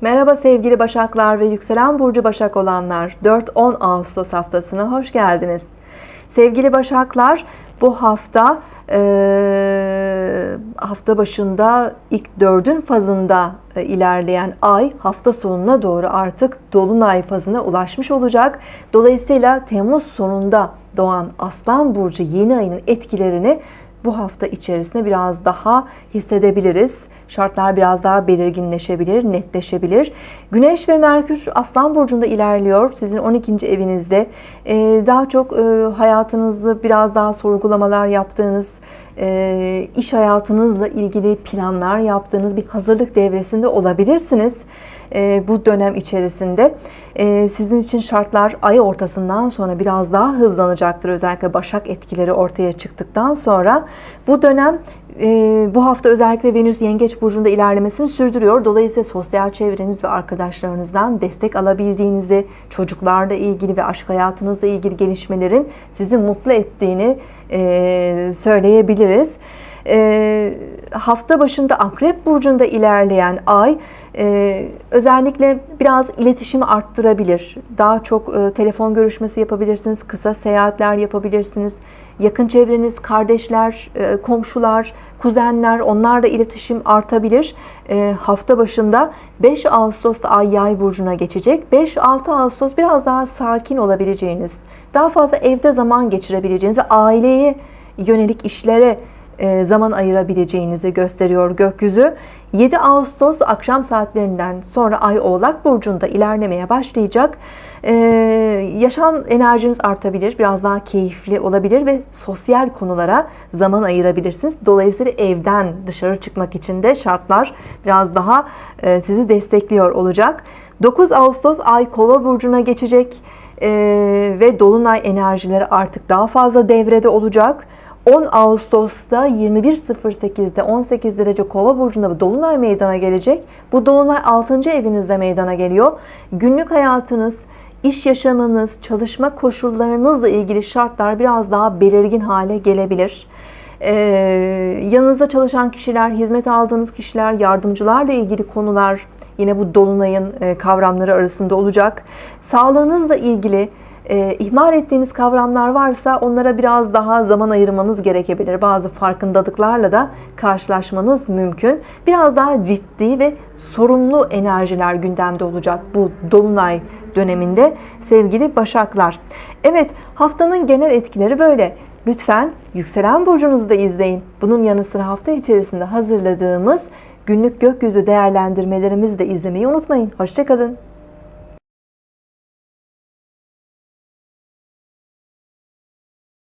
Merhaba sevgili Başaklar ve yükselen burcu Başak olanlar. 4-10 Ağustos haftasına hoş geldiniz. Sevgili Başaklar, bu hafta e, hafta başında ilk dördün fazında e, ilerleyen ay hafta sonuna doğru artık dolunay fazına ulaşmış olacak. Dolayısıyla Temmuz sonunda doğan Aslan burcu yeni ayının etkilerini bu hafta içerisinde biraz daha hissedebiliriz. Şartlar biraz daha belirginleşebilir, netleşebilir. Güneş ve Merkür Aslan Burcu'nda ilerliyor. Sizin 12. evinizde. Ee, daha çok e, hayatınızda biraz daha sorgulamalar yaptığınız, e, iş hayatınızla ilgili planlar yaptığınız bir hazırlık devresinde olabilirsiniz e, bu dönem içerisinde. Sizin için şartlar ay ortasından sonra biraz daha hızlanacaktır. Özellikle Başak etkileri ortaya çıktıktan sonra. Bu dönem bu hafta özellikle Venüs Yengeç Burcu'nda ilerlemesini sürdürüyor. Dolayısıyla sosyal çevreniz ve arkadaşlarınızdan destek alabildiğinizi, çocuklarla ilgili ve aşk hayatınızla ilgili gelişmelerin sizi mutlu ettiğini söyleyebiliriz. Hafta başında Akrep Burcu'nda ilerleyen ay özellikle biraz iletişimi arttırabilir. Daha çok telefon görüşmesi yapabilirsiniz, kısa seyahatler yapabilirsiniz yakın çevreniz, kardeşler, e, komşular, kuzenler onlarla iletişim artabilir. E, hafta başında 5 Ağustos'ta Ay Yay burcuna geçecek. 5-6 Ağustos biraz daha sakin olabileceğiniz, daha fazla evde zaman geçirebileceğiniz, aileye yönelik işlere e, zaman ayırabileceğinizi gösteriyor gökyüzü. 7 Ağustos akşam saatlerinden sonra Ay Oğlak Burcu'nda ilerlemeye başlayacak. Ee, yaşam enerjiniz artabilir, biraz daha keyifli olabilir ve sosyal konulara zaman ayırabilirsiniz. Dolayısıyla evden dışarı çıkmak için de şartlar biraz daha e, sizi destekliyor olacak. 9 Ağustos Ay Kova Burcu'na geçecek e, ve Dolunay enerjileri artık daha fazla devrede olacak. 10 Ağustos'ta 21.08'de 18 derece Kova burcunda bir dolunay meydana gelecek. Bu dolunay 6. evinizde meydana geliyor. Günlük hayatınız, iş yaşamınız, çalışma koşullarınızla ilgili şartlar biraz daha belirgin hale gelebilir. Ee, yanınızda çalışan kişiler, hizmet aldığınız kişiler, yardımcılarla ilgili konular yine bu dolunayın e, kavramları arasında olacak. Sağlığınızla ilgili e, ihmal ettiğiniz kavramlar varsa onlara biraz daha zaman ayırmanız gerekebilir. Bazı farkındalıklarla da karşılaşmanız mümkün. Biraz daha ciddi ve sorumlu enerjiler gündemde olacak bu dolunay döneminde sevgili Başaklar. Evet haftanın genel etkileri böyle. Lütfen yükselen burcunuzu da izleyin. Bunun yanı sıra hafta içerisinde hazırladığımız günlük gökyüzü değerlendirmelerimizi de izlemeyi unutmayın. Hoşçakalın.